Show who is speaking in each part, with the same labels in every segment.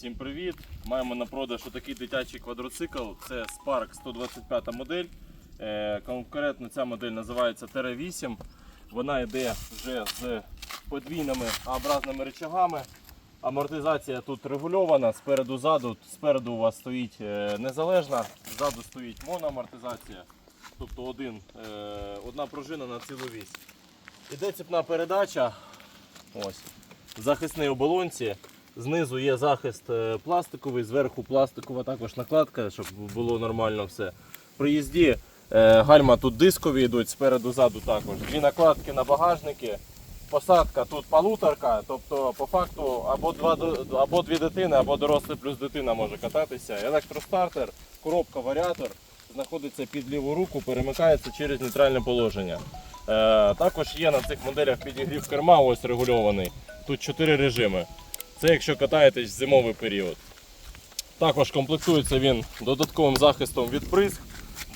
Speaker 1: Всім привіт! Маємо на продаж такий дитячий квадроцикл. Це Spark 125 модель. Е, конкретно ця модель називається Terra 8. Вона йде вже з подвійними А-образними рычагами. Амортизація тут регульована спереду ззаду. Спереду у вас стоїть е, незалежна, ззаду стоїть моноамортизація. Тобто один, е, одна пружина на цілу вісь. Іде цепна передача. Ось. Захисний оболонці. Знизу є захист е, пластиковий, зверху пластикова також накладка, щоб було нормально все. При їзді е, гальма тут дискові йдуть, спереду ззаду також. Дві накладки на багажники. Посадка тут полуторка, тобто по факту або, два, або дві дитини, або дорослий плюс дитина може кататися. Електростартер, коробка, варіатор знаходиться під ліву руку, перемикається через нейтральне положення. Е, також є на цих моделях підігрів керма, ось регульований. Тут чотири режими. Це якщо катаєтесь в зимовий період. Також комплектується він додатковим захистом від бризг,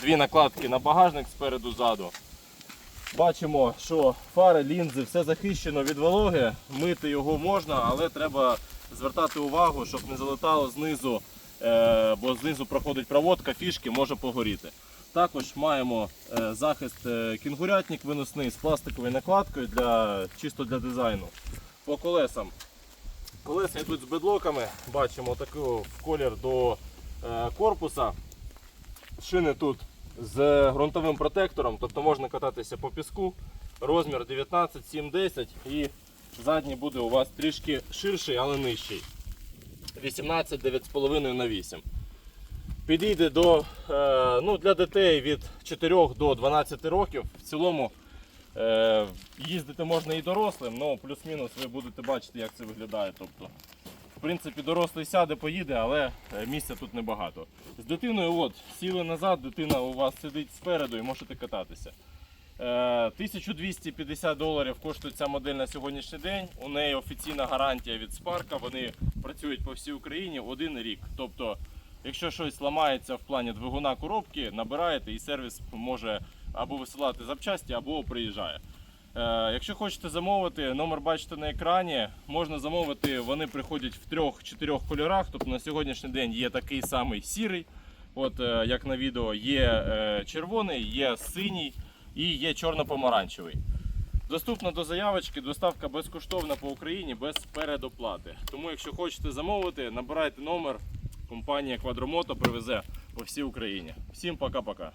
Speaker 1: дві накладки на багажник спереду ззаду. Бачимо, що фари, лінзи, все захищено від вологи. Мити його можна, але треба звертати увагу, щоб не залетало знизу, е, бо знизу проходить проводка, фішки може погоріти. Також маємо е, захист е, кінгурятник виносний з пластиковою накладкою для, чисто для дизайну. По колесам. Колеса йдуть з бедлоками, бачимо таку в колір до е, корпуса. Шини тут з ґрунтовим протектором, тобто можна кататися по піску. Розмір 19, 7, 10 і задній буде у вас трішки ширший, але нижчий. 18, 9,5 на 8. Підійде до, е, ну, для дітей від 4 до 12 років. В цілому їздити можна і дорослим, але плюс-мінус ви будете бачити, як це виглядає. Тобто, в принципі, дорослий сяде, поїде, але е, місця тут небагато. З дитиною от, сіли назад, дитина у вас сидить спереду і можете кататися. Е, 1250 доларів коштує ця модель на сьогоднішній день. У неї офіційна гарантія від Spark. Вони працюють по всій Україні один рік. Тобто, якщо щось ламається в плані двигуна коробки, набираєте і сервіс може або висилати запчасті, або приїжджає. Е, Якщо хочете замовити, номер бачите на екрані. Можна замовити, вони приходять в трьох-чотирьох кольорах. Тобто на сьогоднішній день є такий самий сірий, от е, як на відео, є е, червоний, є синій і є чорно-помаранчевий. Доступно до заявочки, доставка безкоштовна по Україні без передоплати. Тому, якщо хочете замовити, набирайте номер. Компанія Quadromoto привезе по всій Україні. Всім пока-пока.